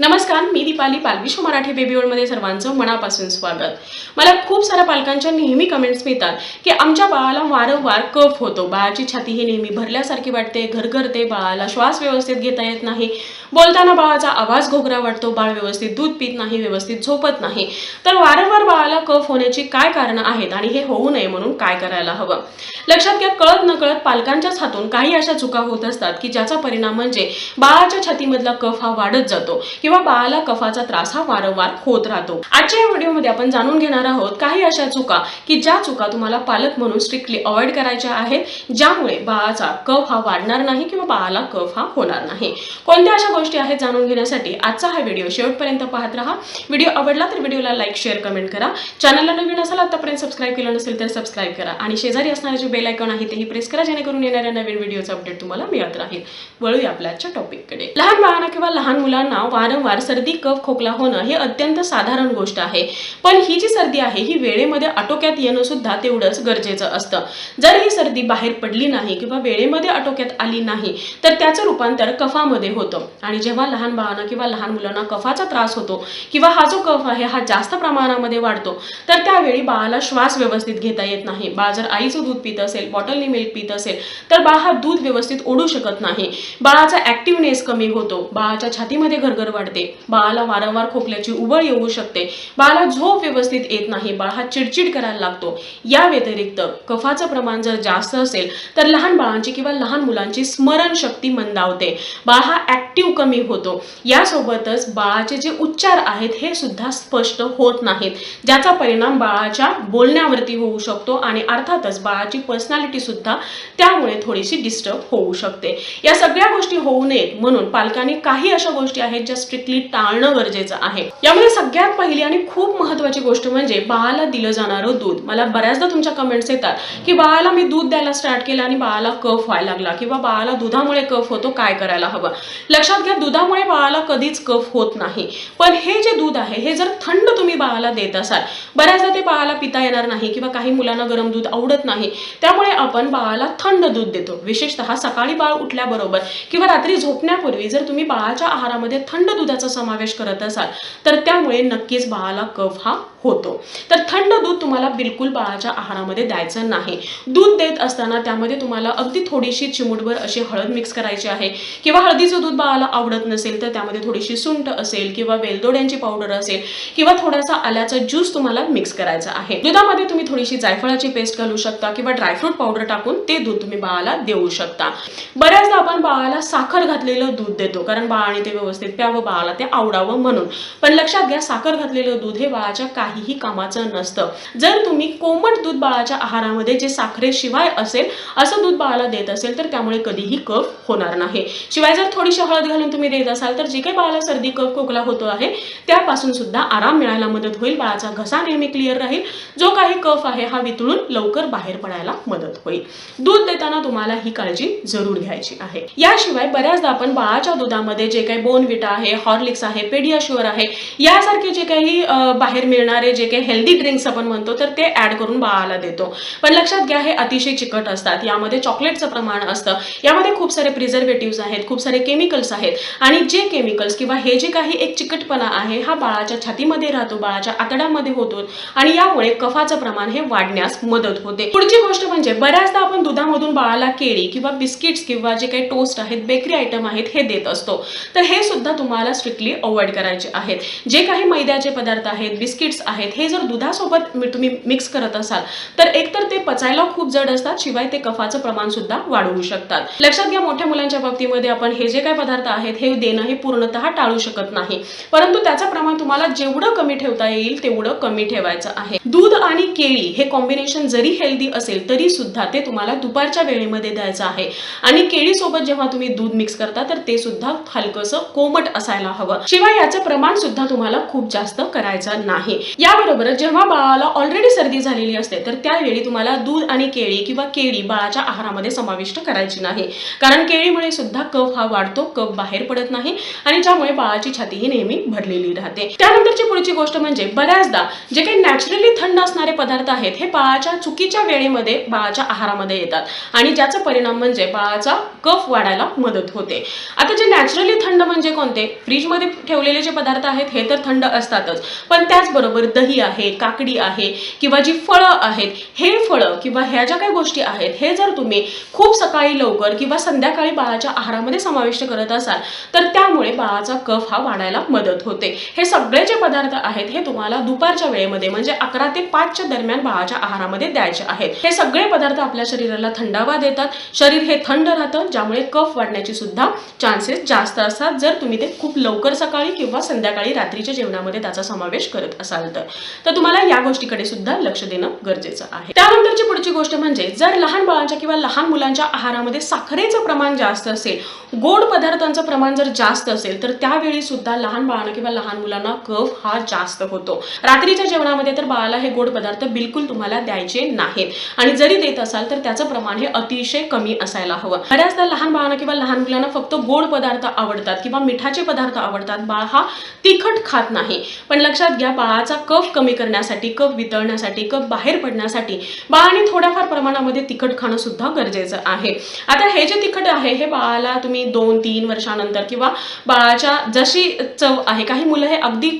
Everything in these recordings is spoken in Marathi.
नमस्कार मी दीपाली पालविश्व मराठी बेबी मध्ये सर्वांचं मनापासून स्वागत. मला खूप साऱ्या पालकांच्या नेहमी कमेंट्स मिळतात की आमच्या बाळाला वारंवार कफ होतो. बाळाची छाती ही नेहमी भरल्यासारखी वाटते घरघरते बाळाला श्वास व्यवस्थित घेता येत नाही. बोलताना बाळाचा आवाज घोगरा वाटतो बाळ व्यवस्थित दूध पित नाही व्यवस्थित झोपत नाही. तर वारंवार बाळाला कफ होण्याची काय कारणं आहेत आणि हे होऊ नये म्हणून काय करायला हवं? लक्षात घ्या कळत नकळत पालकांच्याच हातून काही अशा चुका होत असतात की ज्याचा परिणाम म्हणजे बाळाच्या छातीमधला कफ हा वाढत जातो किंवा बाळाला कफाचा त्रास हा वारंवार होत राहतो. आजच्या या व्हिडिओमध्ये आपण जाणून घेणार आहोत काही अशा चुका की ज्या चुका तुम्हाला पालक म्हणून स्ट्रिक्टली अवॉइड करायच्या आहेत ज्यामुळे बाळाचा कफ हा वाढणार नाही किंवा बाळाला कफ हा होणार नाही. कोणत्या अशा गोष्टी आहेत जाणून घेण्यासाठी आजचा हा व्हिडिओ शेवटपर्यंत पाहत राहा. व्हिडिओ आवडला तर व्हिडिओला लाईक शेअर कमेंट करा. चॅनलला नवीन असाल आतापर्यंत सबस्क्राईब केलं नसेल तर सबस्क्राईब करा आणि शेजारी असणारे जे बेल आयकॉन आहे तेही प्रेस करा जेणेकरून येणाऱ्या नवीन व्हिडिओचा अपडेट तुम्हाला मिळत राहील. वळूया आपल्या आजच्या टॉपिककडे लहान बाळांना किंवा लहान मुलांना वारंवार सर्दी कफ खोकला होणं हे अत्यंत साधारण गोष्ट आहे. पण ही जी सर्दी आहे ही वेळेमध्ये आटोक्यात येणं सुद्धा तेवढंच गरजेचं असतं. जर ही सर्दी बाहेर पडली नाही किंवा वेळेमध्ये आटोक्यात आली नाही तर त्याचं रूपांतर कफामध्ये होतं. आणि जेव्हा लहान बाळांना किंवा लहान मुलांना कफाचा त्रास होतो किंवा हा जो कफ आहे हा जास्त प्रमाणामध्ये वाढतो तर त्यावेळी बाळाला श्वास व्यवस्थित घेता येत नाही. बाळ जर आईचं दूध पित असेल बॉटलनी मिल्क पित असेल तर बाळ हा दूध व्यवस्थित ओढू शकत नाही. बाळाचा ऍक्टिव्हनेस कमी होतो. बाळाच्या छातीमध्ये घरघर वाढते. बाळाला वारंवार खोकल्याची उबळ येऊ शकते. बाळाला झोप व्यवस्थित येत नाही. बाळ हा चिडचिड करायला लागतो. या व्यतिरिक्त कफाचं प्रमाण जर जास्त असेल तर लहान बाळांची किंवा लहान मुलांची स्मरणशक्ती मंदावते. बाळ हा ऍक्टिव्ह कमी होतो. यासोबतच बाळाचे जे उच्चार आहेत हे सुद्धा स्पष्ट होत नाहीत. ज्याचा परिणाम बाळाच्या बोलण्यावरती होऊ शकतो आणि अर्थातच बाळाची पर्सनॅलिटी सुद्धा त्यामुळे थोडीशी डिस्टर्ब होऊ शकते. या सगळ्या गोष्टी होऊ नयेत. म्हणून पालकांनी काही अशा गोष्टी आहेत ज्या स्ट्रिक्टली टाळणं गरजेचं आहे. यामध्ये सगळ्यात पहिली आणि खूप महत्वाची गोष्ट म्हणजे बाळाला दिलं जाणारं दूध. मला बऱ्याचदा तुमच्या कमेंट्स येतात की बाळाला मी दूध द्यायला स्टार्ट केलं आणि बाळाला कफ व्हायला लागला किंवा बाळाला दुधामुळे कफ होतो काय करायला हवं? लक्षात घ्या दुधामुळे बाळाला कधीच कफ होत नाही. पण हे जे दूध आहे हे जर थंड तुम्ही बाळाला देत असाल बऱ्याचदा ते बाळाला पिता येणार नाही किंवा काही मुलांना गरम दूध आवडत नाही. त्यामुळे आपण बाळाला थंड दूध देतो. विशेषतः सकाळी बाळ उठल्याबरोबर किंवा रात्री झोपण्यापूर्वी जर तुम्ही बाळाच्या आहारामध्ये थंड दुधाचा समावेश करत असाल. तर त्यामुळे नक्कीच बाळाला कफ हा होतो. तर थंड दूध तुम्हाला बिलकुल बाळाच्या आहारामध्ये द्यायचं नाही. दूध देत असताना त्यामध्ये तुम्हाला अगदी थोडीशी चिमूटभर अशी हळद मिक्स करायची आहे. किंवा हळदीचं दूध बाळाला आवडत नसेल तर त्यामध्ये थोडीशी सुंट असेल किंवा वेलदोड्यांची पावडर असेल किंवा थोडासा आल्याचा ज्यूस तुम्हाला मिक्स करायचा आहे. दुधामध्ये तुम्ही थोडीशी जायफळाची पेस्ट घालू शकता किंवा ड्रायफ्रूट पावडर टाकून ते दूध तुम्ही बाळाला देऊ शकता. बऱ्याचदा आपण बाळाला साखर घातलेलं दूध देतो कारण बाळाने ते व्यवस्थित प्यावं बाळाला ते आवडावं म्हणून. पण लक्षात घ्या साखर घातलेलं दूध हे बाळाच्या काहीही कामाचं नसतं. जर तुम्ही कोमट दूध बाळाच्या आहारामध्ये जे साखरेशिवाय असेल असं दूध बाळाला देत असेल तर त्यामुळे कधीही कफ होणार नाही. शिवाय जर थोडीशी हळद घालून तुम्ही देत असाल तर जे काही बाळाला सर्दी कफ खोकला होतो आहे त्यापासून सुद्धा आराम मिळायला मदत होईल बाळाचा घसा नेहमी क्लिअर राहील जो काही कफ आहे हा वितळून लवकर बाहेर पडायला मदत होईल. दूध देताना तुम्हाला ही काळजी जरूर घ्यायची आहे. याशिवाय बऱ्याचदा आपण बाळाच्या दुधामध्ये जे काही बोनविटा आहे हॉर्लिक्स आहे पेडियाश्युअर आहे यासारखे जे काही बाहेर मिळणारे जे काही हेल्दी ड्रिंक्स आपण म्हणतो तर ते ऍड करून बाळाला देतो. पण लक्षात घ्या हे अतिशय चिकट असतात. यामध्ये चॉकलेटचं प्रमाण असतं. यामध्ये खूप सारे प्रिझर्वेटिव्ह आहेत खूप सारे केमिकल्स आहेत. आणि जे केमिकल्स किंवा हे जे काही एक चिकटपणा आहे हा बाळाच्या छातीमध्ये राहतो बाळाच्या आतड्यामध्ये होतो. आणि यामुळे कफाचं प्रमाण हे वाढण्यास मदत होते. पुढची गोष्ट म्हणजे बऱ्याचदा आपण दुधामधून बाळाला केळी किंवा बिस्किट्स किंवा जे काही टोस्ट आहेत बेकरी आयटम आहेत हे देत असतो. तर हे सुद्धा तुम्हाला स्ट्रिक्टली अवॉइड करायचे आहेत. जे काही मैद्याचे पदार्थ आहेत बिस्किट्स आहेत. हे जर दुधासोबत तुम्ही मिक्स करत असाल तर एकतर ते पचायला खूप जड असतात शिवाय ते कफाचं प्रमाण सुद्धा वाढवू शकतात. लक्षात घ्या मोठ्या मुलांच्या बाबतीमध्ये आपण हे जे काही पदार्थ आहेत हे देणं हे पूर्णतः टाळू शकत नाही. परंतु त्याचं प्रमाण तुम्हाला जेवढं कमी ठेवता येईल तेवढं कमी ठेवायचं आहे. दूध आणि केळी हे कॉम्बिनेशन जरी हेल्दी असेल तरी सुद्धा ते तुम्हाला दुपारच्या वेळेमध्ये द्यायचं आहे. आणि केळी सोबत जेव्हा तुम्ही दूध मिक्स करता तर ते सुद्धा हलकंसं कोमट असायला हवं. शिवाय याचं प्रमाण सुद्धा तुम्हाला खूप जास्त करायचं नाही. याबरोबरच जेव्हा बाळाला ऑलरेडी सर्दी झालेली असते तर त्यावेळी तुम्हाला दूध आणि केळी किंवा केळी बाळाच्या आहारामध्ये समाविष्ट करायची नाही. कारण केळीमुळे सुद्धा कफ हा वाढतो कफ बाहेर पडत नाही आणि ज्यामुळे बाळाची छाती ही नेहमी भरलेली राहते. त्यानंतरची पुढची गोष्ट म्हणजे बऱ्याचदा जे काही नॅचरली थंड असणारे पदार्थ आहेत हे बाळाच्या चुकीच्या वेळेमध्ये बाळाच्या आहारामध्ये येतात आणि ज्याचा परिणाम म्हणजे बाळाचा कफ वाढायला मदत होते. आता जे नॅचरली थंड म्हणजे कोणते? फ्रीजमध्ये ठेवलेले जे पदार्थ आहेत हे तर थंड असतातच. पण त्याचबरोबर दही आहे काकडी आहे किंवा जी फळं आहेत हे फळं किंवा ह्या ज्या काही गोष्टी आहेत हे जर तुम्ही खूप सकाळी लवकर किंवा संध्याकाळी बाळाच्या आहारामध्ये समाविष्ट करत असाल तर त्यामुळे बाळाचा कफ हा वाढायला मदत होते. हे सगळे जे पदार्थ आहेत हे तुम्हाला दुपारच्या वेळेमध्ये म्हणजे अकरा ते पाचच्या दरम्यान बाळाच्या आहारामध्ये द्यायचे आहेत. हे सगळे पदार्थ आपल्या शरीराला थंडावा देतात. शरीर हे थंड राहतं ज्यामुळे कफ वाढण्याची सुद्धा चान्सेस जास्त असतात. जर तुम्ही ते खूप लवकर सकाळी किंवा संध्याकाळी रात्रीच्या जेवणामध्ये त्याचा समावेश करत असाल तर. तर तुम्हाला या गोष्टीकडे सुद्धा लक्ष देणं गरजेचं आहे. त्यानंतरची पुढची गोष्ट म्हणजे जर लहान बाळांच्या किंवा लहान मुलांच्या आहारामध्ये साखरेचं प्रमाण जास्त असेल गोड पदार्थांचं प्रमाण जर जास्त असेल तर त्यावेळी सुद्धा लहान बाळांना किंवा लहान मुलांना कफ हा जास्त होतो. रात्रीच्या जेवणामध्ये तर बाळाला हे गोड पदार्थ बिलकुल तुम्हाला द्यायचे नाहीत. आणि जरी देत असाल तर त्याचं प्रमाण हे अतिशय कमी असायला हवं. बऱ्याचदा लहान बाळांना किंवा लहान मुलांना फक्त गोड पदार्थ आवडतात किंवा मिठाचे पदार्थ आवडतात. बाळ हा तिखट खात नाही. पण लक्षात घ्या बाळाचा कफ कमी करण्यासाठी कफ वितळण्यासाठी कफ बाहेर पडण्यासाठी बाळाने थोड्याफार प्रमाणामध्ये तिखट खाणं सुद्धा गरजेचं आहे. आता हे जे तिखट आहे हे बाळाला तुम्ही दोन तीन वर्षानंतर किंवा बाळाच्या जशी चव आहे काही मुलं हे अगदी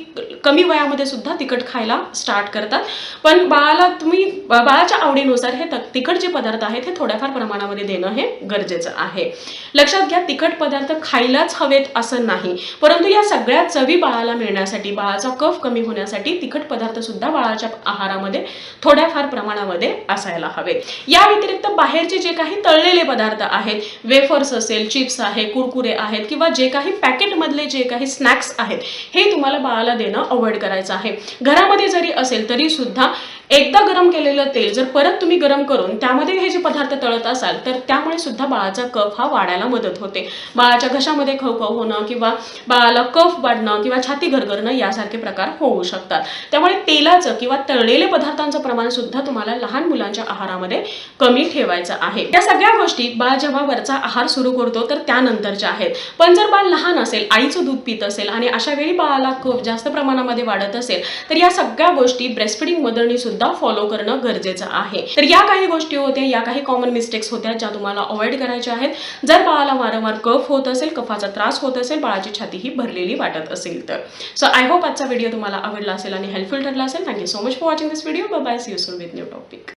कमी वयामध्ये सुद्धा तिखट खायला स्टार्ट करतात. पण बाळाला तुम्ही बाळाच्या आवडीनुसार हे तिखट जे पदार्थ आहेत हे थोड्याफार प्रमाणामध्ये देणं हे गरजेचं आहे. लक्षात घ्या तिखट पदार्थ खायलाच हवेत असं नाही. परंतु या सगळ्या चवी बाळाला मिळण्यासाठी बाळाचा कफ कमी होण्यासाठी तिखट पदार्थ सुद्धा बाळाच्या आहारामध्ये थोड्याफार प्रमाणामध्ये असायला हवेत या व्यतिरिक्त बाहेरचे जे काही तळलेले पदार्थ आहेत वेफर्स असेल चिप्स आहे कुरकुरे आहेत किंवा जे काही पॅकेटमधले जे काही स्नॅक्स आहेत हे तुम्हाला बाळाला देणं अवॉइड करायचं आहे. घरामध्ये जरी असेल तरी सुद्धा एकदा गरम केलेलं तेल जर परत तुम्ही गरम करून त्यामध्ये हे जे पदार्थ तळत असाल तर त्यामुळे सुद्धा बाळाचा कफ हा वाढायला मदत होते. बाळाच्या घशामध्ये खवखव होणं किंवा बाळाला कफ वाढणं किंवा छाती घरगरणं यासारखे प्रकार होऊ शकतात. त्यामुळे तेलाचं किंवा तळलेले पदार्थांचं प्रमाण सुद्धा तुम्हाला लहान मुलांच्या आहारामध्ये कमी ठेवायचं आहे. या सगळ्या गोष्टी बाळ जेव्हा वरचा आहार सुरू करतो तर त्यानंतरच्या आहेत. पण जर बाळ लहान असेल आईचं दूध पित असेल आणि अशा वेळी बाळाला कफ जास्त प्रमाणामध्ये वाढत असेल तर या सगळ्या गोष्टी ब्रेस्टफिडिंग मदरनी सुद्धा फॉलो करणं गरजेचं आहे. तर या काही गोष्टी होत्या या काही कॉमन मिस्टेक्स होत्या ज्या तुम्हाला अवॉइड करायच्या आहेत. जर बाळाला वारंवार कफ होत असेल कफाचा त्रास होत असेल बाळाची छाती ही भरलेली वाटत असेल तर. सो आय होप आजचा व्हिडिओ तुम्हाला आवडला असेल आणि हेल्पफुल ठरला असेल. Thank you so much for watching this video bye see you soon with new topic